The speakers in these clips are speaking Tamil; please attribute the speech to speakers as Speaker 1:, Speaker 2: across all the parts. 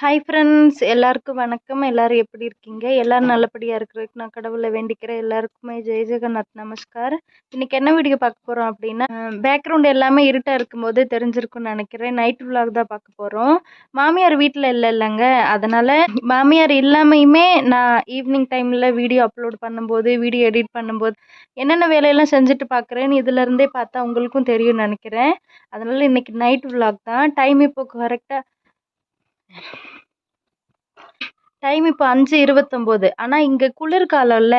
Speaker 1: ஹாய் ஃப்ரெண்ட்ஸ் எல்லாருக்கும் வணக்கம். எல்லாரும் எப்படி இருக்கீங்க? எல்லாரும் நல்லபடியாக இருக்கிறதுக்கு நான் கடவுளை வேண்டிக்கிறேன். எல்லாருக்குமே ஜெய் ஜெகநாத் நமஸ்கார் இன்னைக்கு என்ன வீடியோ பார்க்க போகிறோம் அப்படின்னா பேக்ரவுண்ட் எல்லாமே இருட்டாக இருக்கும்போது தெரிஞ்சிருக்கும்னு நினைக்கிறேன். நைட் விலாக் தான் பார்க்க போகிறோம் மாமியார் வீட்டில் இல்லை இல்லைங்க. அதனால் மாமியார் இல்லாமையுமே நான் ஈவினிங் டைமில் வீடியோ அப்லோட் பண்ணும்போது வீடியோ எடிட் பண்ணும்போது என்னென்ன வேலையெல்லாம் செஞ்சுட்டு பார்க்குறேன்னு இதுலேருந்தே பார்த்தா உங்களுக்கும் தெரியும்னு நினைக்கிறேன். அதனால் இன்னைக்கு நைட் விலாக் தான். டைம் இப்போ கரெக்டாக டைம் இப்போ அஞ்சு இருபத்தொம்போது. ஆனால் இங்கே குளிர்காலம்ல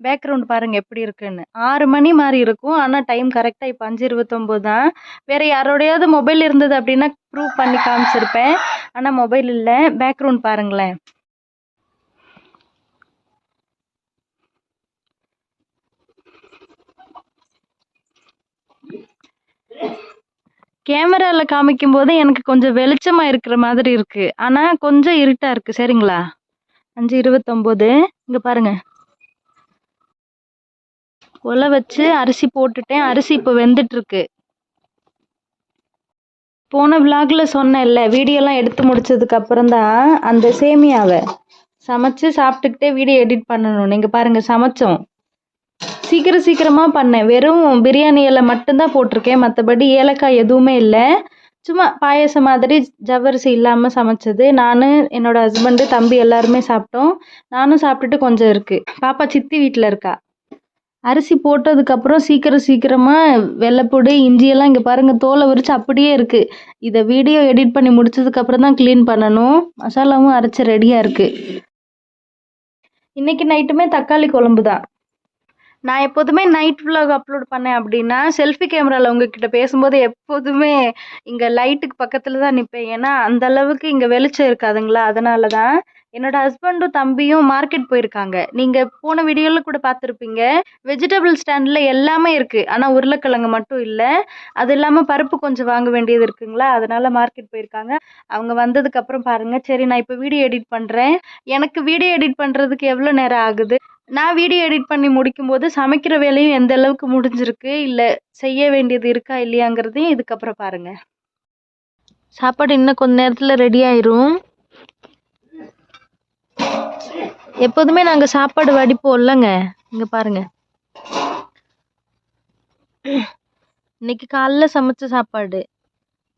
Speaker 1: பேக்ரவுண்ட் பாருங்க எப்படி இருக்குன்னு. ஆறு மணி மாதிரி இருக்கும். ஆனால் டைம் கரெக்டாக இப்போ அஞ்சு இருபத்தொம்போது தான். வேற யாரோடையாவது மொபைல் இருந்தது அப்படின்னா ப்ரூவ் பண்ணி காமிச்சிருப்பேன். ஆனால் மொபைல் இல்லை. பேக்ரவுண்ட் பாருங்களேன். கேமராவில் காமிக்கும் போது எனக்கு கொஞ்சம் வெளிச்சமாக இருக்கிற மாதிரி இருக்கு. ஆனால் கொஞ்சம் இருட்டாக இருக்கு. சரிங்களா? அஞ்சு இருபத்தொம்போது. இங்கே பாருங்க. உலை வச்சு அரிசி போட்டுட்டேன். அரிசி இப்போ வெந்துட்டு இருக்கு போன விலாக்ல சொன்னேன்ல வீடியோலாம் எடுத்து முடிச்சதுக்கு அப்புறம் தான் அந்த சேமியாவை சமைச்சு சாப்பிட்டுக்கிட்டே வீடியோ எடிட் பண்ணணும். நீங்க பாருங்க சமைச்சோம். சீக்கிரம் சீக்கிரமாக பண்ணேன். வெறும் பிரியாணி இலை மட்டும்தான் போட்டிருக்கேன். மற்றபடி ஏலக்காய் எதுவுமே இல்லை. சும்மா பாயாசம் மாதிரி ஜவ்வரிசி இல்லாமல் சமைச்சது. நான் என்னோடய ஹஸ்பண்டு தம்பி எல்லாருமே சாப்பிட்டோம். நானும் சாப்பிட்டுட்டு கொஞ்சம் இருக்குது பாப்பா சித்தி வீட்டில் இருக்கா? அரிசி போட்டதுக்கப்புறம் சீக்கிரம் சீக்கிரமாக வெள்ளைப்பொடி இஞ்சியெல்லாம் இங்கே பாருங்கள் தோலை விரித்து அப்படியே இருக்குது இதை வீடியோ எடிட் பண்ணி முடிச்சதுக்கப்புறம் தான் க்ளீன் பண்ணணும். மசாலாவும் அரைச்சி ரெடியாக இருக்குது இன்றைக்கி நைட்டுமே தக்காளி குழம்பு தான் நான் எப்போதுமே நைட் விலாக் அப்லோட் பண்ணேன் அப்படின்னா செல்ஃபி கேமராவில் உங்ககிட்ட பேசும்போது எப்போதுமே இங்கே லைட்டுக்கு பக்கத்தில் தான் நிற்பேன் ஏன்னா அந்த அளவுக்கு இங்கே வெளிச்சம் இருக்காதுங்களா? அதனால தான் என்னோட ஹஸ்பண்டும் தம்பியும் மார்க்கெட் போயிருக்காங்க. நீங்கள் போன வீடியோவில் கூட பார்த்துருப்பீங்க. வெஜிடபிள் ஸ்டாண்டில் எல்லாமே இருக்குது ஆனால் உருளைக்கிழங்கு மட்டும் இல்லை. அது இல்லாமல் பருப்பு கொஞ்சம் வாங்க வேண்டியது இருக்குங்களா? அதனால மார்க்கெட் போயிருக்காங்க. அவங்க வந்ததுக்கப்புறம் பாருங்கள் சரி நான் இப்போ வீடியோ எடிட் பண்ணுறேன் எனக்கு வீடியோ எடிட் பண்ணுறதுக்கு எவ்வளோ நேரம் ஆகுது? நான் வீடியோ எடிட் பண்ணி முடிக்கும்போது சமைக்கிற வேலையும் எந்த அளவுக்கு முடிஞ்சிருக்கு? இல்லை செய்ய வேண்டியது இருக்கா? இல்லையாங்கிறதையும் இதுக்கப்புறம் பாருங்கள் சாப்பாடு இன்னும் கொஞ்ச நேரத்தில் ரெடி ஆயிரும். எப்போதுமே நாங்கள் சாப்பாடு வடிப்போம் இல்லைங்க இங்கே பாருங்க. இன்னைக்கு காலைல சமைச்ச சாப்பாடு.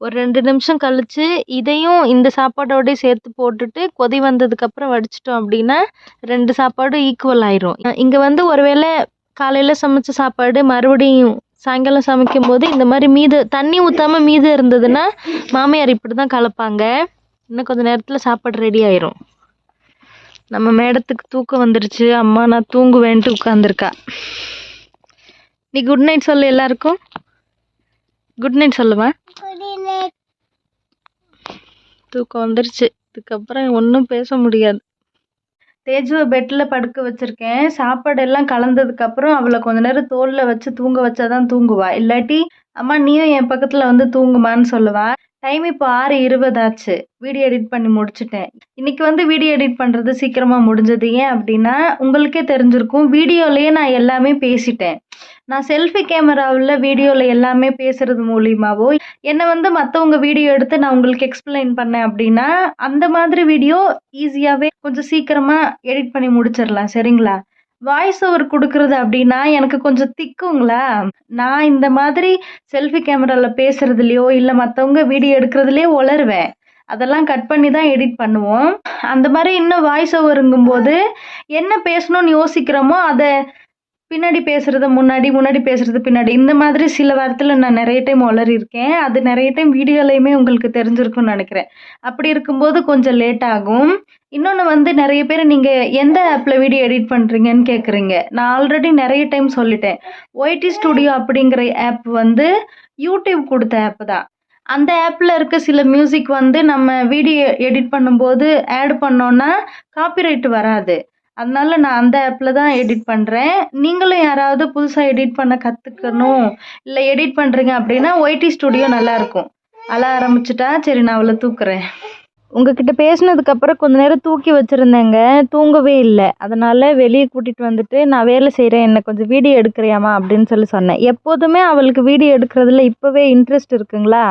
Speaker 1: ஒரு ரெண்டு நிமிஷம் கழித்து இதையும் இந்த சாப்பாடோடய சேர்த்து போட்டுட்டு கொதி வந்ததுக்கப்புறம் வடிச்சிட்டோம் அப்படின்னா ரெண்டு சாப்பாடும் ஈக்குவல் ஆயிரும். இங்கே வந்து ஒருவேளை காலையில் சமைச்ச சாப்பாடு மறுபடியும் சாயங்காலம் சமைக்கும் போது இந்த மாதிரி மீது தண்ணி ஊற்றாம மீது இருந்ததுன்னா மாமியார் இப்படி தான் கலப்பாங்க. இன்னும் கொஞ்ச நேரத்தில் சாப்பாடு ரெடி ஆயிரும். நம்ம மேடத்துக்கு தூக்கம் வந்துருச்சு. அம்மா நான் தூங்குவேன்ட்டு உட்காந்துருக்கா நீ குட் நைட் சொல்லு எல்லாருக்கும். குட் நைட் சொல்லுமா. தூக்கம் வந்துருச்சு. இதுக்கப்புறம் ஒன்றும் பேச முடியாது. தேஜுவை பெட்டில் படுக்க வச்சுருக்கேன். சாப்பாடு எல்லாம் கலந்ததுக்கப்புறம் அவளை கொஞ்ச நேரம் தோலில் வச்சு தூங்க வச்சாதான் தூங்குவா. இல்லாட்டி அம்மா நீயும் என் பக்கத்தில் வந்து தூங்குமான்னு சொல்லுவாள் டைம் இப்போ ஆறு இருபது ஆச்சு. வீடியோ எடிட் பண்ணி முடிச்சிட்டேன். இன்னைக்கு வந்து வீடியோ எடிட் பண்ணுறது சீக்கிரமாக முடிஞ்சது. ஏன் அப்படின்னா உங்களுக்கே தெரிஞ்சிருக்கும். வீடியோலேயே நான் எல்லாமே பேசிட்டேன். நான் செல்ஃபி கேமராவில் வீடியோவில் எல்லாமே பேசுகிறது மூலியமாவோ என்னை வந்து மற்றவங்க வீடியோ எடுத்து நான் உங்களுக்கு எக்ஸ்பிளைன் பண்ணேன் அப்படின்னா அந்த மாதிரி வீடியோ ஈஸியாகவே கொஞ்சம் சீக்கிரமாக எடிட் பண்ணி முடிச்சிடலாம். சரிங்களா? வாய்ஸ் ஓவர் கொடுக்கறது அப்படின்னா எனக்கு கொஞ்சம் திக்குங்களா? நான் இந்த மாதிரி செல்ஃபி கேமராவில் பேசுறதுலையோ இல்லை மற்றவங்க வீடியோ எடுக்கிறதுலையோ உளருவேன். அதெல்லாம் கட் பண்ணி தான் எடிட் பண்ணுவோம். அந்த மாதிரி இன்னும் வாய்ஸ் ஓவருங்கும்போது என்ன பேசணும்னு யோசிக்கிறோமோ அதை பின்னாடி பேசுகிறது முன்னாடி முன்னாடி பேசுறது பின்னாடி. இந்த மாதிரி சில வாரத்தில் நான் நிறைய டைம் உளறியிருக்கேன். அது நிறைய டைம் வீடியோலையுமே உங்களுக்கு தெரிஞ்சிருக்கும்னு நினைக்கிறேன். அப்படி இருக்கும்போது கொஞ்சம் லேட் ஆகும். இன்னொன்று வந்து நிறைய பேர் நீங்கள் எந்த ஆப்பில் வீடியோ எடிட் பண்ணுறீங்கன்னு கேட்குறீங்க நான் ஆல்ரெடி நிறைய டைம் சொல்லிட்டேன். ஒய்டி ஸ்டுடியோ அப்படிங்கிற ஆப் வந்து யூடியூப் கொடுத்த ஆப் தான். அந்த ஆப்பில் இருக்க சில மியூசிக் வந்து நம்ம வீடியோ எடிட் பண்ணும்போது ஆட் பண்ணோன்னா காப்பிரைட் வராது. அதனால நான் அந்த ஆப்பில் தான் எடிட் பண்ணுறேன் நீங்களும் யாராவது புதுசாக எடிட் பண்ண கற்றுக்கணும் இல்லை எடிட் பண்ணுறீங்க அப்படின்னா ஒய்டி ஸ்டுடியோ நல்லாயிருக்கும் அழ ஆரம்பிச்சிட்டா சரி நான் அவளை தூக்குறேன். உங்ககிட்ட பேசினதுக்கப்புறம் கொஞ்ச நேரம் தூக்கி வச்சுருந்தேங்க. தூங்கவே இல்லை. அதனால் வெளியே கூட்டிகிட்டு வந்துட்டு நான் வேலை செய்கிறேன் என்னை கொஞ்சம் வீடியோ எடுக்கிறியாம்மா அப்படின்னு சொல்லி சொன்னேன். எப்போதுமே அவளுக்கு வீடியோ எடுக்கிறதுல இப்போவே இன்ட்ரெஸ்ட் இருக்குங்களா?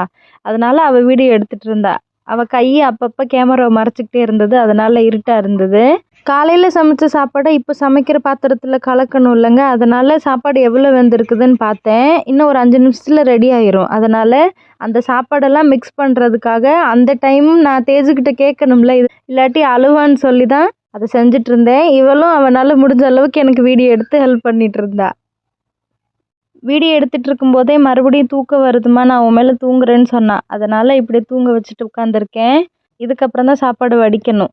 Speaker 1: அதனால் அவள் வீடியோ எடுத்துகிட்டு இருந்தா. அவள் கை அப்பப்போ கேமராவை மறைச்சிக்கிட்டே இருந்தது. அதனால் இருட்டாக இருந்தது. காலையில் சமைச்ச சாப்பாடை இப்போ சமைக்கிற பாத்திரத்தில் கலக்கணும் இல்லைங்க. அதனால் சாப்பாடு எவ்வளோ வெந்திருக்குதுன்னு பார்த்தேன். இன்னும் ஒரு அஞ்சு நிமிஷத்தில் ரெடி ஆயிரும். அதனால் அந்த சாப்பாடெல்லாம் மிக்ஸ் பண்ணுறதுக்காக அந்த டைம் நான் தேஜுக்கிட்ட கேட்கணும்ல. இது இல்லாட்டி அழுவான்னு சொல்லி தான் அதை செஞ்சுட்டு இருந்தேன். இவளும் அவனால் முடிஞ்ச அளவுக்கு எனக்கு வீடியோ எடுத்து ஹெல்ப் பண்ணிட்டு இருந்தா. வீடியோ எடுத்துகிட்டு இருக்கும்போதே மறுபடியும் தூக்கம் வருதுமா? நான் உன் மேலே தூங்குறேன்னு சொன்னான். அதனால் இப்படி தூங்க வச்சுட்டு உட்காந்துருக்கேன் இதுக்கப்புறம் தான் சாப்பாடு வடிக்கணும்.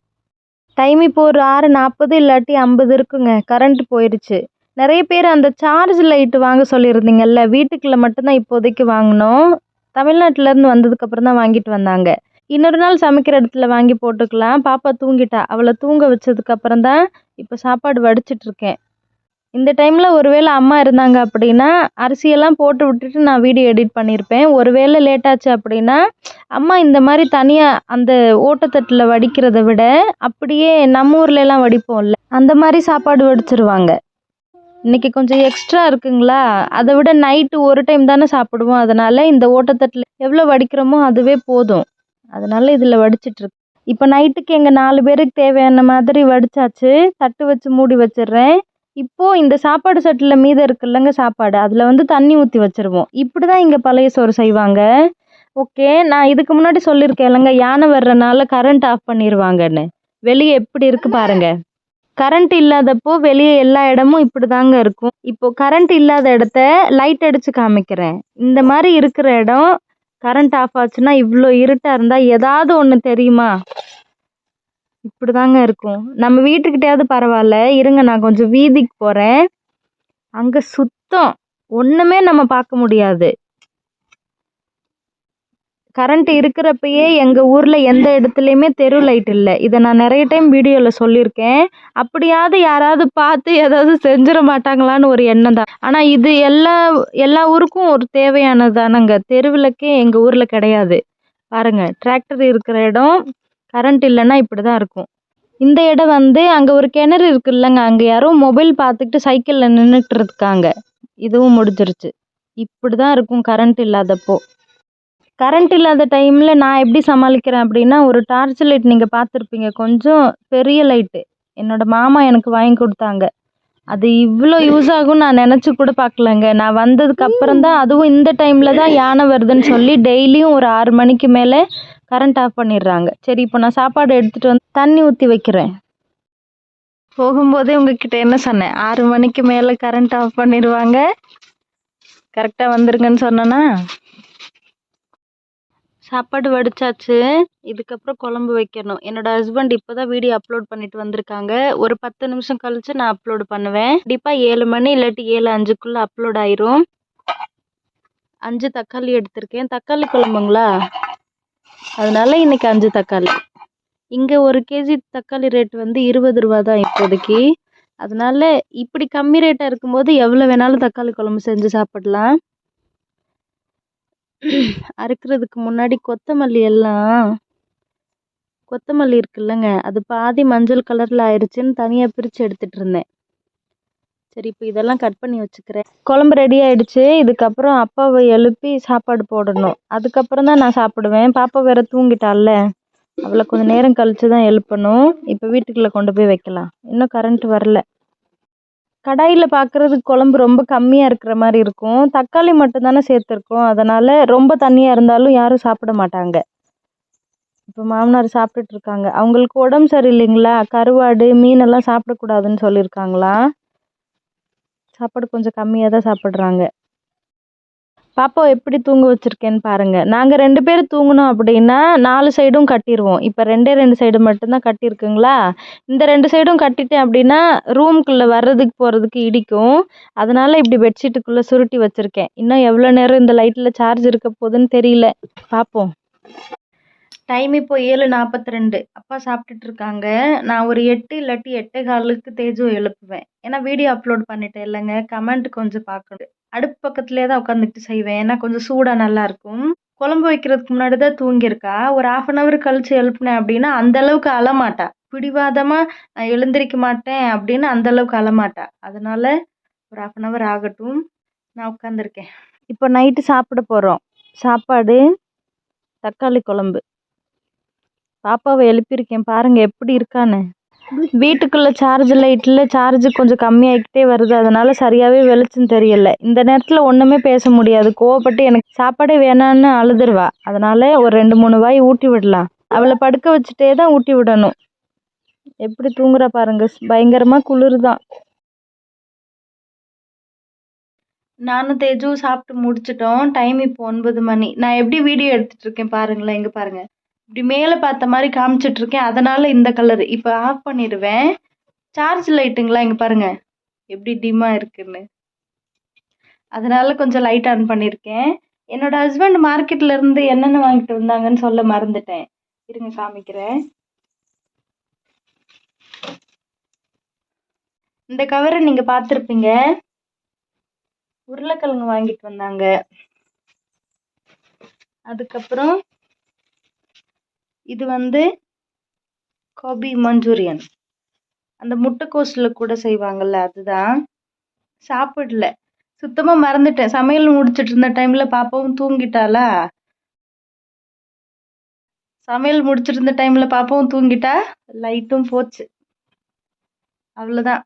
Speaker 1: டைம் இப்போ ஒரு ஆறு நாற்பது இல்லாட்டி ஐம்பது இருக்குங்க. கரண்ட் போயிடுச்சு நிறைய பேர் அந்த சார்ஜ் லைட்டு வாங்க சொல்லியிருந்தீங்கல்ல வீட்டுக்குள்ளே மட்டும்தான் இப்போதைக்கு வாங்கினோம். தமிழ்நாட்டிலேருந்து வந்ததுக்கப்புறம் தான் வாங்கிட்டு வந்தாங்க. இன்னொரு நாள் சமைக்கிற இடத்துல வாங்கி போட்டுக்கலாம். பாப்பா தூங்கிட்டா. அவளை தூங்க வச்சதுக்கப்புறம் தான் இப்போ சாப்பாடு வடிச்சிட்ருக்கேன் இந்த டைமில் ஒருவேளை அம்மா இருந்தாங்க அப்படின்னா அரிசியெல்லாம் போட்டு விட்டுட்டு நான் வீடியோ எடிட் பண்ணியிருப்பேன் ஒருவேளை லேட் ஆச்சு அப்படின்னா அம்மா இந்த மாதிரி தனியாக அந்த ஓட்டத்தட்டில் வடிக்கிறத விட அப்படியே நம்ம ஊர்லலாம் வடிப்போம்ல அந்த மாதிரி சாப்பாடு வடிச்சிருவாங்க. இன்னைக்கு கொஞ்சம் எக்ஸ்ட்ரா இருக்குங்களா? அதை விட நைட்டு ஒரு டைம் தானே சாப்பிடுவோம். அதனால் இந்த ஓட்டத்தட்டில் எவ்வளோ வடிக்கிறோமோ அதுவே போதும். அதனால் இதில் வடிச்சிட்ருக்கு இப்போ நைட்டுக்கு எங்கள் நாலு பேருக்கு தேவையான மாதிரி வடிச்சாச்சு. தட்டு வச்சு மூடி வச்சிடுறேன். இப்போ இந்த சாப்பாடு செட்டில் மீதம் இருக்குல்லங்க சாப்பாடு அதில் வந்து தண்ணி ஊற்றி வச்சிருவோம். இப்படி தான் இங்கே பழைய சோறு செய்வாங்க. ஓகே நான் இதுக்கு முன்னாடி சொல்லியிருக்கேன் இல்லைங்க யானை வர்றனால கரண்ட் ஆஃப் பண்ணிடுவாங்கன்னு வெளியே எப்படி இருக்கு பாருங்க. கரண்ட் இல்லாதப்போ வெளியே எல்லா இடமும் இப்படி தாங்க இருக்கும். இப்போ கரண்ட் இல்லாத இடத்த லைட் அடிச்சு காமிக்கிறேன். இந்த மாதிரி இருக்கிற இடம் கரண்ட் ஆஃப் ஆச்சுன்னா இவ்வளோ இருட்டாக இருந்தால் ஏதாவது ஒன்று தெரியுமா? இப்படி தாங்க இருக்கும். நம்ம வீட்டுக்கிட்டேயாவது பரவாயில்ல இருங்க நான் கொஞ்சம் வீதிக்கு போகிறேன் அங்கே சுத்தம் ஒன்றுமே நம்ம பார்க்க முடியாது. கரண்ட் இருக்கிறப்பயே எங்கள் ஊரில் எந்த இடத்துலையுமே தெரு லைட் இல்லை. இதை நான் நிறைய டைம் வீடியோவில் சொல்லியிருக்கேன். அப்படியாவது யாராவது பார்த்து ஏதாவது செஞ்சிட மாட்டாங்களான்னு ஒரு எண்ணம் தான். ஆனால் இது எல்லா எல்லா ஊருக்கும் ஒரு தேவையானது தானங்க. தெருவிளக்கே எங்கள் ஊரில் கிடையாது. பாருங்கள் டிராக்டர் இருக்கிற இடம் கரண்ட் இல்லைன்னா இப்படி தான் இருக்கும். இந்த இடம் வந்து அங்கே ஒரு கிணறு இருக்குல்லங்க. அங்கே யாரோ மொபைல் பார்த்துக்கிட்டு சைக்கிளில் நின்றுட்டு இருக்காங்க. இதுவும் முடிஞ்சிருச்சு. இப்படி தான் இருக்கும் கரண்ட் இல்லாதப்போ. கரண்ட் இல்லாத டைமில் நான் எப்படி சமாளிக்கிறேன் அப்படின்னா ஒரு டார்ச் லைட் நீங்கள் பார்த்துருப்பீங்க. கொஞ்சம் பெரிய லைட்டு என்னோட மாமா எனக்கு வாங்கி கொடுத்தாங்க. அது இவ்வளோ யூஸ் ஆகும் நான் நினச்சி கூட பார்க்கலங்க. நான் வந்ததுக்கு அப்புறம் தான் அதுவும் இந்த டைமில் தான் யானை வருதுன்னு சொல்லி டெய்லியும் ஒரு ஆறு மணிக்கு மேலே கரண்ட் ஆஃப் பண்ணிடுறாங்க. சரி இப்போ நான் சாப்பாடு எடுத்துகிட்டு வந்து தண்ணி ஊற்றி வைக்கிறேன். போகும்போதே உங்ககிட்ட என்ன சொன்னேன்? ஆறு மணிக்கு மேலே கரண்ட் ஆஃப் பண்ணிடுவாங்க. கரெக்டாக வந்துருங்கன்னு சொன்னேன்னா சாப்பாடு வடிச்சாச்சு. இதுக்கப்புறம் குழம்பு வைக்கணும். என்னோட ஹஸ்பண்ட் இப்போ தான் வீடியோ அப்லோட் பண்ணிட்டு வந்திருக்காங்க. ஒரு பத்து நிமிஷம் கழிச்சு நான் அப்லோட் பண்ணுவேன். கண்டிப்பாக ஏழு மணி இல்லாட்டி ஏழு அஞ்சுக்குள்ளே அப்லோட் ஆயிரும். அஞ்சு தக்காளி எடுத்திருக்கேன். தக்காளி குழம்புங்களா? அதனால இன்னைக்கு அஞ்சு தக்காளி. இங்கே ஒரு கேஜி தக்காளி ரேட் வந்து இருபது ரூபா தான் இப்போதைக்கு. அதனால இப்படி கம்மி ரேட்டாக இருக்கும்போது எவ்வளோ வேணாலும் தக்காளி குழம்பு செஞ்சு சாப்பிடலாம். அறுக்கிறதுக்கு முன்னாடி கொத்தமல்லி எல்லாம் கொத்தமல்லி இருக்குல்லங்க அது பாதி மஞ்சள் கலரில் ஆயிடுச்சுன்னு தனியாக பிரித்து எடுத்துகிட்டு இருந்தேன். சரி இப்போ இதெல்லாம் கட் பண்ணி வச்சுக்கிறேன். குழம்பு ரெடி ஆயிடுச்சு. இதுக்கப்புறம் அப்பாவை எழுப்பி சாப்பாடு போடணும். அதுக்கப்புறம் தான் நான் சாப்பிடுவேன். பாப்பா வேற தூங்கிட்டாள்ல. அவளை கொஞ்சம் நேரம் கழிச்சு தான் எழுப்பணும். இப்போ வீட்டுக்குள்ளே கொண்டு போய் வைக்கலாம். இன்னும் கரண்ட் வரல. கடாயில் பார்க்குறதுக்கு குழம்பு ரொம்ப கம்மியாக இருக்கிற மாதிரி இருக்கும். தக்காளி மட்டும் தானே சேர்த்துருக்கோம். அதனால் ரொம்ப தண்ணியாக இருந்தாலும் யாரும் சாப்பிட மாட்டாங்க. இப்போ மாமனார் சாப்பிட்டுட்டு இருக்காங்க. அவங்களுக்கு உடம்பு சரியில்லைங்களா? கருவாடு மீனெல்லாம் சாப்பிடக்கூடாதுன்னு சொல்லியிருக்காங்களா? சாப்பாடு கொஞ்சம் கம்மியாக தான் சாப்பிட்றாங்க. பாப்பாவை எப்படி தூங்க வச்சுருக்கேன்னு பாருங்கள் நாங்கள் ரெண்டு பேரும் தூங்கினோம் அப்படின்னா நாலு சைடும் கட்டிடுவோம் இப்போ ரெண்டே ரெண்டு சைடு மட்டும்தான் கட்டியிருக்குங்களா? இந்த ரெண்டு சைடும் கட்டிட்டேன் அப்படின்னா ரூம்குள்ளே வர்றதுக்கு போகிறதுக்கு இடிக்கும். அதனால் இப்படி பெட்ஷீட்டுக்குள்ளே சுருட்டி வச்சுருக்கேன். இன்னும் எவ்வளோ நேரம் இந்த லைட்டில் சார்ஜ் இருக்க போகுதுன்னு தெரியல. பார்ப்போம் டைம் இப்போ ஏழு நாற்பத்தி ரெண்டு அப்பா சாப்பிட்டுட்டு இருக்காங்க நான் ஒரு எட்டு இல்லாட்டி எட்டே காலுக்கு தேஜுவை எழுப்புவேன். ஏன்னா வீடியோ அப்லோட் பண்ணிட்டேன் இல்லைங்க. கமெண்ட் கொஞ்சம் பார்க்கணும். அடுப்பு பக்கத்துலேயே தான் உட்காந்துட்டு செய்வேன். ஏன்னா கொஞ்சம் சூடாக நல்லாயிருக்கும் குழம்பு வைக்கிறதுக்கு முன்னாடி தான் தூங்கியிருக்கா. ஒரு ஆஃப் அன் அவர் கழிச்சு எழுப்புனேன் அப்படின்னா அந்த அளவுக்கு அழமாட்டா பிடிவாதமாக நான் எழுந்திருக்க மாட்டேன் அப்படின்னு அந்த அளவுக்கு அழமாட்டா அதனால ஒரு ஆஃப் அன் அவர் ஆகட்டும். நான் உட்காந்துருக்கேன் இப்போ நைட்டு சாப்பிட போகிறோம் சாப்பாடு தக்காளி குழம்பு. பாப்பாவை எழுப்பியிருக்கேன். பாருங்கள் எப்படி இருக்கான்னு. வீட்டுக்குள்ளே சார்ஜ் லைட்டில் சார்ஜ் கொஞ்சம் கம்மியாகிக்கிட்டே வருது. அதனால் சரியாகவே வெளிச்சம் தெரியல. இந்த நேரத்தில் ஒன்றுமே பேச முடியாது. கோவப்பட்டு எனக்கு சாப்பாடே வேணான்னு அழுதுருவா. அதனால் ஒரு ரெண்டு மூணு வாய் ஊட்டி விடலாம். அவளை படுக்க வச்சுட்டே தான் ஊட்டி விடணும். எப்படி தூங்குறா பாருங்க. பயங்கரமாக குளிர் தான் நானும் தேஜும் சாப்பிட்டு முடிச்சிட்டோம். டைம் இப்போ ஒன்பது மணி. நான் எப்படி வீடியோ எடுத்துட்டு இருக்கேன் பாருங்களேன் இங்கே பாருங்கள் இப்படி மேலே பார்த்த மாதிரி காமிச்சிட்டு இருக்கேன் அதனால இந்த கலர் இப்போ ஆஃப் பண்ணிடுவேன். சார்ஜ் லைட்டுங்களா இங்கே பாருங்க. எப்படி டிம்மாக இருக்குன்னு. அதனால கொஞ்சம் லைட் ஆன் பண்ணியிருக்கேன் என்னோட ஹஸ்பண்ட் மார்க்கெட்ல இருந்து என்னென்ன வாங்கிட்டு வந்தாங்கன்னு சொல்ல மறந்துட்டேன். இருங்க காமிக்கிறேன். இந்த கவரை நீங்க பார்த்துருப்பீங்க. உருளைக்கிழங்கு வாங்கிட்டு வந்தாங்க. அதுக்கப்புறம் இது வந்து கோபி மஞ்சூரியன். அந்த முட்டைக்கோஸில் கூட செய்வாங்கல்ல அதுதான். சாப்பிடல. சுத்தமாக மறந்துட்டேன். சமையல் முடிச்சிட்டு இருந்த டைமில் பாப்பாவும் தூங்கிட்டாளா? சமையல் முடிச்சிருந்த இருந்த டைமில் பாப்பாவும் தூங்கிட்டா? லைட்டும் போச்சு. அவ்வளோதான்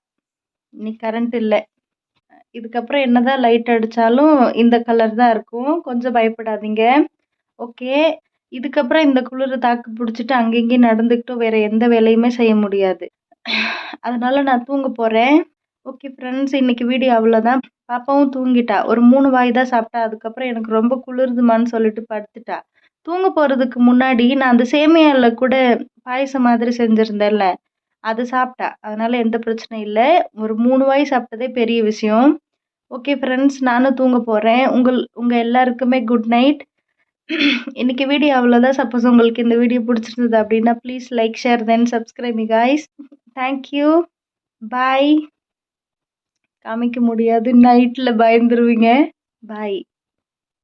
Speaker 1: இன்னைக்கு கரண்ட் இல்லை. இதுக்கப்புறம் என்னதான் லைட் அடித்தாலும் இந்த கலர் தான் இருக்கும். கொஞ்சம் பயப்படாதீங்க. ஓகே இதுக்கப்புறம் இந்த குளிர் தாக்கு பிடிச்சிட்டு அங்கே இங்கேயும் நடந்துக்கிட்டும். வேற எந்த வேலையுமே செய்ய முடியாது. அதனால நான் தூங்க போகிறேன் ஓகே ஃப்ரெண்ட்ஸ் இன்னைக்கு வீடியோ அவ்வளோதான் பாப்பாவும் தூங்கிட்டா. ஒரு மூணு வாய் தான் சாப்பிட்டா. அதுக்கப்புறம் எனக்கு ரொம்ப குளிருதுமான்னு சொல்லிட்டு படுத்துட்டா. தூங்க போகிறதுக்கு முன்னாடி நான் அந்த சேமியாவில் கூட பாயசம் மாதிரி செஞ்சுருந்தேன்ல அது சாப்பிட்டா. அதனால எந்த பிரச்சனையும் இல்லை. ஒரு மூணு வாய் சாப்பிட்டதே பெரிய விஷயம். ஓகே ஃப்ரெண்ட்ஸ் நானும் தூங்க போகிறேன் உங்கள் உங்கள் எல்லாருக்குமே குட் நைட் இன்னைக்கு வீடியோ அவ்வளோதான் சப்போஸ் உங்களுக்கு இந்த வீடியோ பிடிச்சிருந்தது அப்படின்னா please like share then subscribe guys thank you bye காமிக்க முடியாது. நைட்டில் பயந்துருவீங்க. பாய்